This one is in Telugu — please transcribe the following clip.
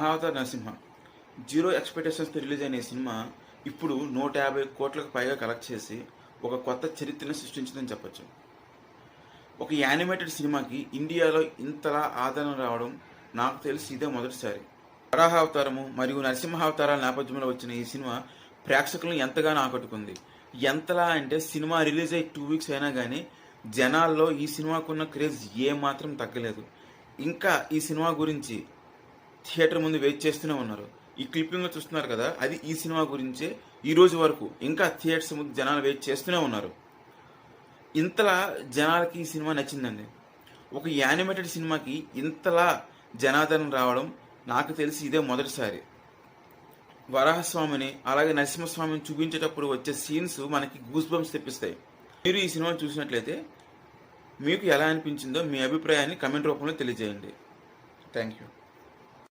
మహావతార్ నరసింహ. జీరో ఎక్స్పెక్టేషన్స్తో రిలీజ్ అయిన ఈ సినిమా ఇప్పుడు నూట యాభై కోట్లకు పైగా కలెక్ట్ చేసి ఒక కొత్త చరిత్రను సృష్టించిందని చెప్పొచ్చు. ఒక యానిమేటెడ్ సినిమాకి ఇండియాలో ఇంతలా ఆదరణ రావడం నాకు తెలిసి ఇదే మొదటిసారి. వరాహావతారము మరియు నరసింహావతారాల నేపథ్యంలో వచ్చిన ఈ సినిమా ప్రేక్షకులను ఎంతగానో ఆకట్టుకుంది. ఎంతలా అంటే సినిమా రిలీజ్ అయ్యి టూ వీక్స్ అయినా కానీ జనాల్లో ఈ సినిమాకున్న క్రేజ్ ఏమాత్రం తగ్గలేదు. ఇంకా ఈ సినిమా గురించి థియేటర్ ముందు వెయిట్ చేస్తూనే ఉన్నారు. ఈ క్లిప్పింగ్ చూస్తున్నారు కదా అది ఈ సినిమా గురించే ఈ రోజు వరకు ఇంకా థియేటర్స్ ముందు జనాలు వెయిట్ చేస్తూనే ఉన్నారు. ఇంతలా జనాలకి ఈ సినిమా నచ్చిందండి. ఒక యానిమేటెడ్ సినిమాకి ఇంతలా జనాదరణ రావడం నాకు తెలిసి ఇదే మొదటిసారి. వరాహస్వామిని అలాగే నరసింహస్వామిని చూపించేటప్పుడు వచ్చే సీన్స్ మనకి గూస్ బంప్స్ తెప్పిస్తాయి. మీరు ఈ సినిమా చూసినట్లయితే మీకు ఎలా అనిపించిందో మీ అభిప్రాయాన్ని కమెంట్ రూపంలో తెలియజేయండి. Thank you.